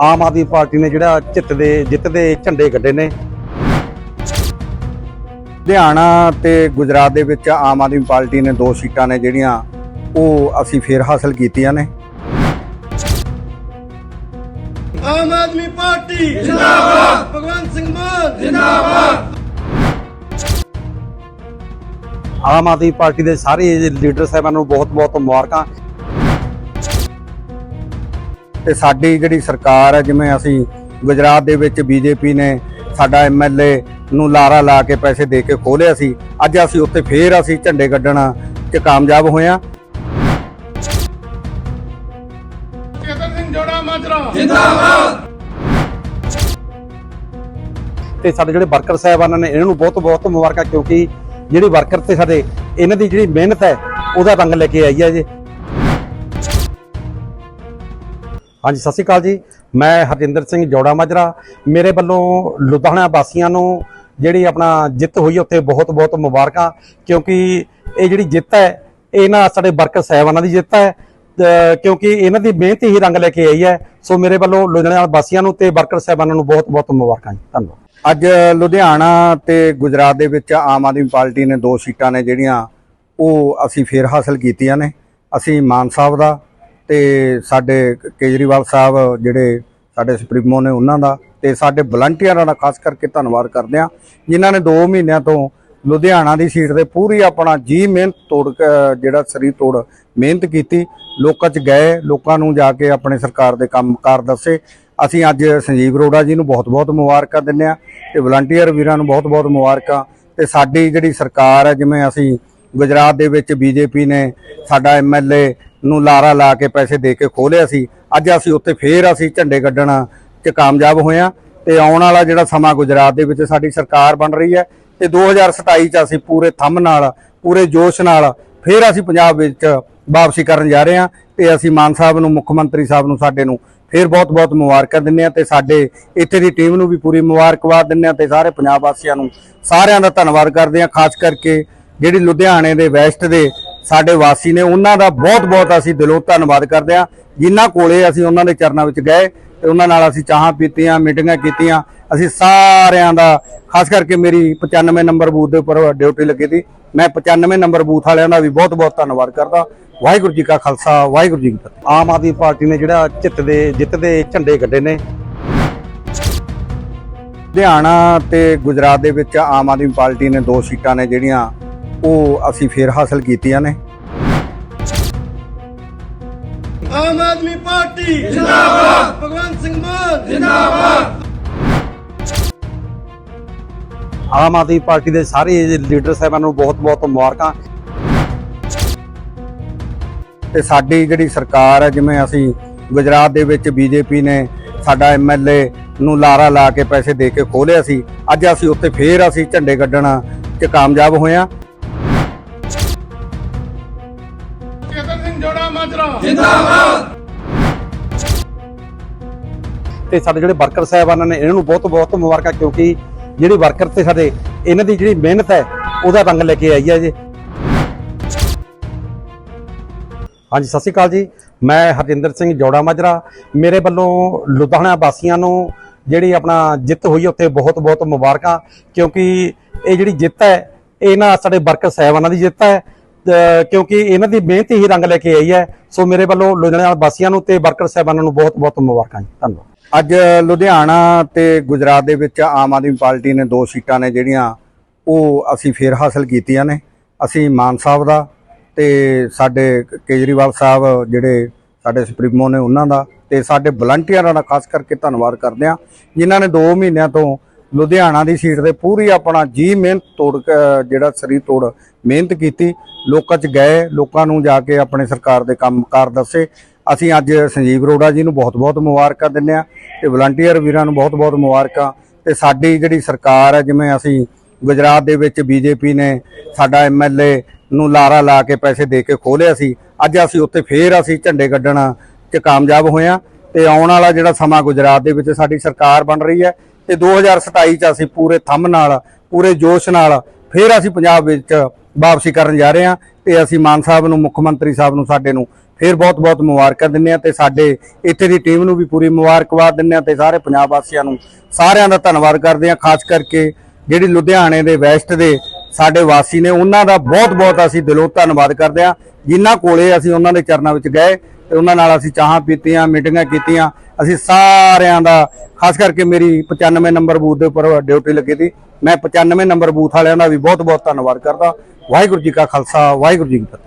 Aam Aadmi party ਨੇ ਜਿਹੜਾ ਜਿੱਤ ਦੇ ਜਿੱਤ ਦੇ ਝੰਡੇ ਗੱਡੇ ਨੇ। ਲੁਧਿਆਣਾ ਤੇ ਗੁਜਰਾਤ ਦੇ ਵਿੱਚ ਆਮ ਆਦਮੀ ਪਾਰਟੀ ਨੇ ਦੋ ਸੀਟਾਂ ਨੇ ਜਿਹੜੀਆਂ ਉਹ ਅਸੀਂ ਫੇਰ ਹਾਸਲ ਕੀਤੀਆਂ ਨੇ। ਆਮ ਆਦਮੀ ਪਾਰਟੀ ਜਿੰਦਾਬਾਦ। ਭਗਵੰਤ ਸਿੰਘ ਮਾਨ ਜਿੰਦਾਬਾਦ। ਆਮ ਆਦਮੀ ਪਾਰਟੀ ਦੇ ਸਾਰੇ ਲੀਡਰ ਸਾਹਿਬਾਨ ਨੂੰ ਬਹੁਤ-ਬਹੁਤ ਮੁਬਾਰਕਾਂ। ਤੇ ਸਾਡੀ ਜਿਹੜੀ ਸਰਕਾਰ ਹੈ ਜਿਵੇਂ ਅਸੀਂ ਗੁਜਰਾਤ ਦੇ ਵਿੱਚ ਬੀਜੇਪੀ ਨੇ ਸਾਡਾ ਐਮਐਲਏ ਨੂੰ ਲਾਰਾ ਲਾ ਕੇ ਪੈਸੇ ਦੇ ਕੇ ਖੋਲਿਆ ਸੀ ਅੱਜ ਅਸੀਂ ਉੱਥੇ ਫੇਰ ਅਸੀਂ ਝੰਡੇ ਕੱਢਣ 'ਚ ਕਾਮਯਾਬ ਹੋਏ ਹਾਂ। ਚੇਤਨ ਸਿੰਘ ਜੋੜਾ ਮਾਜਰਾ। ਤੇ ਸਾਡੇ ਜਿਹੜੇ ਵਰਕਰ ਸਾਹਿਬਾਨ ਨੇ ਇਹਨਾਂ ਨੂੰ ਬਹੁਤ-ਬਹੁਤ ਮੁਬਾਰਕਾਂ ਕਿਉਂਕਿ ਜਿਹੜੀ ਵਰਕਰ ਤੇ ਸਾਡੇ ਇਹਨਾਂ ਦੀ ਜਿਹੜੀ ਮਿਹਨਤ ਹੈ ਉਹਦਾ ਰੰਗ ਲੈ ਕੇ ਆਈ ਹੈ ਜੀ। ਹਾਂਜੀ, ਸਤਿ ਸ਼੍ਰੀ ਅਕਾਲ ਜੀ। ਮੈਂ ਹਰਜਿੰਦਰ ਸਿੰਘ ਜੋੜਾ ਮਾਜਰਾ। ਮੇਰੇ ਵੱਲੋਂ ਲੁਧਿਆਣਾ ਵਾਸੀਆਂ ਨੂੰ ਜਿਹੜੀ ਆਪਣਾ ਜਿੱਤ ਹੋਈ ਉੱਥੇ ਬਹੁਤ-ਬਹੁਤ ਮੁਬਾਰਕਾਂ, ਕਿਉਂਕਿ ਇਹ ਜਿਹੜੀ ਜਿੱਤ ਹੈ, ਇਹ ਨਾ ਸਾਡੇ ਵਰਕਰ ਸਾਹਿਬਾਨਾਂ ਦੀ ਜਿੱਤ ਹੈ ਕਿਉਂਕਿ ਇਹਨਾਂ ਦੀ ਮਿਹਨਤ ਹੀ ਰੰਗ ਲੈ ਕੇ ਆਈ ਹੈ। ਸੋ ਮੇਰੇ ਵੱਲੋਂ ਲੁਧਿਆਣਾ ਵਾਸੀਆਂ ਨੂੰ ਤੇ ਵਰਕਰ ਸਾਹਿਬਾਨਾਂ ਨੂੰ ਬਹੁਤ-ਬਹੁਤ ਮੁਬਾਰਕਾਂ ਜੀ। ਧੰਨਵਾਦ। ਅੱਜ ਲੁਧਿਆਣਾ ਤੇ ਗੁਜਰਾਤ ਦੇ ਵਿੱਚ ਆਮ ਆਦਮੀ ਪਾਰਟੀ ਨੇ ਦੋ ਸੀਟਾਂ ਨੇ ਜਿਹੜੀਆਂ, ਉਹ ਅਸੀਂ ਫੇਰ ਹਾਸਲ ਕੀਤੀਆਂ ਨੇ। ਅਸੀਂ ਮਾਨ ਸਾਹਿਬ ਦਾ ਤੇ ਸਾਡੇ ਕੇਜਰੀਵਾਲ ਸਾਹਿਬ ਜਿਹੜੇ ਸਾਡੇ ਸੁਪਰੀਮੋ ਨੇ ਉਹਨਾਂ ਦਾ ਤੇ ਸਾਡੇ ਵਲੰਟੀਅਰਾਂ ਦਾ ਖਾਸ ਕਰਕੇ ਧੰਨਵਾਦ ਕਰਦੇ ਹਾਂ, ਜਿਨ੍ਹਾਂ ਨੇ 2 ਮਹੀਨਿਆਂ ਤੋਂ ਲੁਧਿਆਣਾ ਦੀ ਸੀਟ ਤੇ ਪੂਰੀ ਆਪਣਾ ਜੀ ਮਿਹਨਤ ਤੋੜ ਜਿਹੜਾ ਸਰੀਰ ਤੋੜ ਮਿਹਨਤ ਕੀਤੀ, ਲੋਕਾਂ 'ਚ ਗਏ, ਲੋਕਾਂ ਨੂੰ ਜਾ ਕੇ ਆਪਣੇ ਸਰਕਾਰ ਦੇ ਕੰਮਕਾਰ ਦੱਸੇ। ਅਸੀਂ ਅੱਜ ਸੰਜੀਵ ਅਰੋੜਾ ਜੀ ਨੂੰ ਬਹੁਤ-ਬਹੁਤ ਮੁਬਾਰਕਾਂ ਦਿੰਦੇ ਆ ਤੇ ਵਲੰਟੀਅਰ ਵੀਰਾਂ ਨੂੰ ਬਹੁਤ-ਬਹੁਤ ਮੁਬਾਰਕਾਂ। ਤੇ ਸਾਡੀ ਜਿਹੜੀ ਸਰਕਾਰ ਹੈ, ਜਿਵੇਂ ਅਸੀਂ ਗੁਜਰਾਤ ਦੇ ਵਿੱਚ ਬੀਜੇਪੀ ਨੇ, ਸਾਡਾ ਐਮਐਲਏ ਨੂੰ ਲਾਰਾ ਲਾ ਕੇ ਪੈਸੇ ਦੇ ਕੇ ਖੋਲਿਆ ਸੀ। ਅੱਜ ਅਸੀਂ ਉੱਥੇ ਫੇਰ ਅਸੀਂ ਝੰਡੇ ਕੱਢਣ 'ਚ ਕਾਮਯਾਬ ਹੋਏ ਹਾਂ ਤੇ ਆਉਣ ਵਾਲਾ ਜਿਹੜਾ ਸਮਾਂ ਗੁਜਰਾਤ ਦੇ ਵਿੱਚ ਸਾਡੀ ਸਰਕਾਰ ਬਣ ਰਹੀ ਹੈ ਤੇ 2027 ਚ ਅਸੀਂ ਪੂਰੇ ਥੰਮ ਨਾਲ, ਪੂਰੇ ਜੋਸ਼ ਨਾਲ ਫੇਰ ਅਸੀਂ ਪੰਜਾਬ ਵਿੱਚ ਵਾਪਸੀ ਕਰਨ ਜਾ ਰਹੇ ਹਾਂ ਤੇ ਅਸੀਂ ਮਾਨ ਸਾਹਿਬ ਨੂੰ, ਮੁੱਖ ਮੰਤਰੀ ਸਾਹਿਬ ਨੂੰ, ਸਾਡੇ ਨੂੰ ਫੇਰ ਬਹੁਤ-ਬਹੁਤ ਮੁਬਾਰਕਾਂ ਦਿੰਦੇ ਹਾਂ ਤੇ ਸਾਡੇ ਇੱਥੇ ਦੀ ਟੀਮ ਨੂੰ ਵੀ ਪੂਰੀ ਮੁਬਾਰਕਬਾਦ ਦਿੰਦੇ ਹਾਂ ਤੇ ਸਾਰੇ ਪੰਜਾਬ ਵਾਸੀਆਂ ਨੂੰ ਸਾਰਿਆਂ ਦਾ ਧੰਨਵਾਦ ਕਰਦੇ ਹਾਂ, ਖਾਸ ਕਰਕੇ ਜਿਹੜੀ ਲੁਧਿਆਣੇ ਦੇ ਵੈਸਟ ਦੇ ਸਾਡੇ ਵਾਸੀ ਨੇ, ਉਹਨਾਂ ਦਾ ਬਹੁਤ-ਬਹੁਤ ਅਸੀਂ ਦਿਲੋਂ ਧੰਨਵਾਦ ਕਰਦੇ ਹਾਂ। ਜਿਨ੍ਹਾਂ ਕੋਲੇ ਅਸੀਂ ਉਹਨਾਂ ਦੇ ਚਰਨਾਂ ਵਿੱਚ ਗਏ ਤੇ ਉਹਨਾਂ ਨਾਲ ਅਸੀਂ ਚਾਹਾਂ ਪੀਤੀਆਂ, ਮੀਟਿੰਗਾਂ ਕੀਤੀਆਂ। ਅਸੀਂ ਸਾਰਿਆਂ ਦਾ, ਖਾਸ ਕਰਕੇ ਮੇਰੀ 95 ਨੰਬਰ ਬੂਥ ਦੇ ਉੱਪਰ ਡਿਊਟੀ ਲੱਗੀ ਸੀ। ਮੈਂ 95 ਨੰਬਰ ਬੂਥ ਵਾਲਿਆਂ ਦਾ ਵੀ ਬਹੁਤ-ਬਹੁਤ ਧੰਨਵਾਦ ਕਰਦਾ। ਵਾਹਿਗੁਰੂ ਜੀ ਕਾ ਖਾਲਸਾ, ਵਾਹਿਗੁਰੂ ਜੀ ਕੀ ਫਤਿਹ। ਆਮ ਆਦਮੀ ਪਾਰਟੀ ਨੇ ਜਿਹੜਾ ਜਿੱਤ ਦੇ ਜਿੱਤ ਦੇ ਝੰਡੇ ਗੱਡੇ ਨੇ। ਲੁਧਿਆਣਾ ਤੇ ਗੁਜਰਾਤ ਦੇ ਵਿੱਚ ਆਮ ਆਦਮੀ ਪਾਰਟੀ ਨੇ ਦੋ ਸੀਟਾਂ ਨੇ ਜਿਹੜੀਆਂ ਉਹ ਅਸੀਂ ਫੇਰ ਹਾਸਲ ਕੀਤੀਆਂ ਨੇ। ਆਮ ਆਦਮੀ ਪਾਰਟੀ ਜਿੰਦਾਬਾਦ। ਭਗਵੰਤ ਸਿੰਘ ਮਾਨ ਜਿੰਦਾਬਾਦ। ਆਮ ਆਦਮੀ ਪਾਰਟੀ ਦੇ ਸਾਰੇ ਲੀਡਰ ਸਾਹਿਬਾਨ ਨੂੰ ਬਹੁਤ-ਬਹੁਤ ਮੁਬਾਰਕਾਂ। ਤੇ ਸਾਡੀ ਜਿਹੜੀ ਸਰਕਾਰ ਹੈ ਜਿਵੇਂ ਅਸੀਂ ਗੁਜਰਾਤ ਦੇ ਵਿੱਚ ਬੀਜੇਪੀ ਨੇ ਸਾਡਾ ਐਮਐਲਏ ਨੂੰ ਲਾਰਾ ਲਾ ਕੇ ਪੈਸੇ ਦੇ ਕੇ ਖੋਲਿਆ ਸੀ ਅੱਜ ਅਸੀਂ ਉੱਥੇ ਫੇਰ ਅਸੀਂ ਝੰਡੇ ਕੱਢਣ 'ਚ ਕਾਮਯਾਬ ਹੋਏ ਸਿੰਘ ਜੋੜਾ ਮਾਜਰਾ। ਤੇ ਸਾਡੇ ਜਿਹੜੇ ਵਰਕਰ ਸਾਹਿਬਾਨਾਂ ਨੇ ਇਹਨਾਂ ਨੂੰ ਬਹੁਤ-ਬਹੁਤ ਮੁਬਾਰਕਾਂ, ਕਿਉਂਕਿ ਜਿਹੜੀ ਵਰਕਰ ਤੇ ਸਾਡੇ, ਇਹਨਾਂ ਦੀ ਜਿਹੜੀ ਮਿਹਨਤ ਹੈ, ਉਹਦਾ ਰੰਗ ਲੈ ਕੇ ਆਈ ਹੈ ਜੀ। ਹਾਂਜੀ, ਸਤਿ ਸ਼੍ਰੀ ਅਕਾਲ ਜੀ। ਮੈਂ ਹਰਜਿੰਦਰ ਸਿੰਘ ਜੋੜਾ ਮਾਜਰਾ। ਮੇਰੇ ਵੱਲੋਂ ਲੁਧਿਆਣਾ ਵਾਸੀਆਂ ਨੂੰ ਜਿਹੜੀ ਆਪਣਾ ਜਿੱਤ ਹੋਈ ਹੈ ਉੱਥੇ ਬਹੁਤ-ਬਹੁਤ ਮੁਬਾਰਕਾਂ, ਕਿਉਂਕਿ ਇਹ ਜਿਹੜੀ ਜਿੱਤ ਹੈ, ਇਹ ਨਾ ਸਾਡੇ ਵਰਕਰ ਸਾਹਿਬਾਨਾਂ ਦੀ ਜਿੱਤ ਹੈ ਕਿਉਂਕਿ ਇਹਨਾਂ ਦੀ ਮਿਹਨਤ ਹੀ ਰੰਗ ਲੈ ਕੇ ਆਈ ਹੈ। ਸੋ ਮੇਰੇ ਵੱਲੋਂ ਲੁਧਿਆਣਾ ਵਾਸੀਆਂ ਨੂੰ ਤੇ ਵਰਕਰ ਸਾਹਿਬਾਨਾਂ ਨੂੰ ਬਹੁਤ-ਬਹੁਤ ਮੁਬਾਰਕਾਂ ਜੀ। ਧੰਨਵਾਦ। ਅੱਜ ਲੁਧਿਆਣਾ ਤੇ ਗੁਜਰਾਤ ਦੇ ਵਿੱਚ ਆਮ ਆਦਮੀ ਪਾਰਟੀ ਨੇ ਦੋ ਸੀਟਾਂ ਨੇ ਜਿਹੜੀਆਂ ਉਹ ਅਸੀਂ ਫੇਰ ਹਾਸਲ ਕੀਤੀਆਂ ਨੇ। ਅਸੀਂ ਮਾਨ ਸਾਹਿਬ ਦਾ ਤੇ ਸਾਡੇ ਕੇਜਰੀਵਾਲ ਸਾਹਿਬ ਜਿਹੜੇ ਸਾਡੇ ਸੁਪਰੀਮੋ ਨੇ ਉਹਨਾਂ ਦਾ ਤੇ ਸਾਡੇ ਵਲੰਟੀਅਰਾਂ ਦਾ ਖਾਸ ਕਰਕੇ ਧੰਨਵਾਦ ਕਰਦੇ ਹਾਂ। ਜਿਨ੍ਹਾਂ ਨੇ 2 ਮਹੀਨਿਆਂ ਤੋਂ ਲੁਧਿਆਣਾ ਦੀ ਸੀਟ ਤੇ ਪੂਰੀ ਆਪਣਾ ਜੀ ਮਿਹਨਤ ਤੋੜ ਜਿਹੜਾ ਸਰੀਰ ਤੋੜ ਮਿਹਨਤ ਕੀਤੀ। ਲੋਕਾਂ 'ਚ ਗਏ, ਲੋਕਾਂ ਨੂੰ ਜਾ ਕੇ ਆਪਣੇ ਸਰਕਾਰ ਦੇ ਕੰਮਕਾਰ ਦੱਸੇ। ਅਸੀਂ ਅੱਜ ਸੰਜੀਵ ਅਰੋੜਾ ਜੀ ਨੂੰ ਬਹੁਤ-ਬਹੁਤ ਮੁਬਾਰਕਾਂ ਦਿੰਦੇ ਹਾਂ ਤੇ ਵਲੰਟੀਅਰ ਵੀਰਾਂ ਨੂੰ ਬਹੁਤ-ਬਹੁਤ ਮੁਬਾਰਕਾਂ। ਤੇ ਸਾਡੀ ਜਿਹੜੀ ਸਰਕਾਰ ਹੈ, ਜਿਵੇਂ ਅਸੀਂ ਗੁਜਰਾਤ ਦੇ ਵਿੱਚ ਬੀਜੇਪੀ ਨੇ ਸਾਡਾ ਐਮਐਲਏ ਨੂੰ ਲਾਰਾ ਲਾ ਕੇ ਪੈਸੇ ਦੇ ਕੇ ਖੋਲਿਆ ਸੀ। ਅੱਜ ਅਸੀਂ ਉੱਥੇ ਫੇਰ ਅਸੀਂ ਝੰਡੇ ਕੱਢਣ 'ਚ ਕਾਮਯਾਬ ਹੋਏ ਹਾਂ। ਤੇ ਆਉਣ ਵਾਲਾ ਜਿਹੜਾ ਸਮਾਂ ਗੁਜਰਾਤ ਦੇ ਵਿੱਚ ਸਾਡੀ ਸਰਕਾਰ ਬਣ ਰਹੀ ਹੈ ਤੇ 2027 ਚ ਅਸੀਂ ਪੂਰੇ ਥੰਮ ਨਾਲ, ਪੂਰੇ ਜੋਸ਼ ਨਾਲ ਫਿਰ ਅਸੀਂ ਪੰਜਾਬ ਵਿੱਚ ਵਾਪਸੀ ਕਰਨ ਜਾ ਰਹੇ ਹਾਂ ਤੇ ਅਸੀਂ ਮਾਨ ਸਾਹਿਬ ਨੂੰ, ਮੁੱਖ ਮੰਤਰੀ ਸਾਹਿਬ ਨੂੰ, ਸਾਡੇ ਨੂੰ ਫਿਰ ਬਹੁਤ-ਬਹੁਤ ਮੁਬਾਰਕਾਂ ਦਿੰਦੇ ਆ ਤੇ ਸਾਡੇ ਇੱਥੇ ਦੀ ਟੀਮ ਨੂੰ ਵੀ ਪੂਰੀ ਮੁਬਾਰਕਬਾਦ ਦਿੰਦੇ ਆ ਤੇ ਸਾਰੇ ਪੰਜਾਬ ਵਾਸੀਆਂ ਨੂੰ ਸਾਰਿਆਂ ਦਾ ਧੰਨਵਾਦ ਕਰਦੇ ਆ ਖਾਸ ਕਰਕੇ ਜਿਹੜੀ ਲੁਧਿਆਣੇ ਦੇ, ਵੈਸਟ ਦੇ ਸਾਡੇ ਵਾਸੀ ਨੇ, ਉਹਨਾਂ ਦਾ ਬਹੁਤ-ਬਹੁਤ ਅਸੀਂ ਦਿਲੋਂ ਧੰਨਵਾਦ ਕਰਦੇ ਆ ਜਿਨ੍ਹਾਂ ਕੋਲੇ ਅਸੀਂ ਉਹਨਾਂ ਦੇ ਚਰਨਾਂ ਵਿੱਚ ਗਏ ਤੇ ਉਹਨਾਂ ਨਾਲ ਅਸੀਂ ਚਾਹਾਂ ਪੀਤੀਆਂ, ਮੀਟਿੰਗਾਂ ਕੀਤੀਆਂ ਅਸੀਂ ਸਾਰਿਆਂ ਦਾ, ਖਾਸ ਕਰਕੇ ਮੇਰੀ 95 ਨੰਬਰ ਬੂਥ ਦੇ ਉੱਪਰ ਡਿਊਟੀ ਲੱਗੀ ਸੀ। ਮੈਂ 95 ਨੰਬਰ ਬੂਥ ਵਾਲਿਆਂ ਦਾ ਵੀ ਬਹੁਤ-ਬਹੁਤ ਧੰਨਵਾਦ ਕਰਦਾ। ਵਾਹਿਗੁਰੂ ਜੀ ਕਾ ਖਾਲਸਾ, ਵਾਹਿਗੁਰੂ ਜੀ ਕੀ ਫਤਿਹ।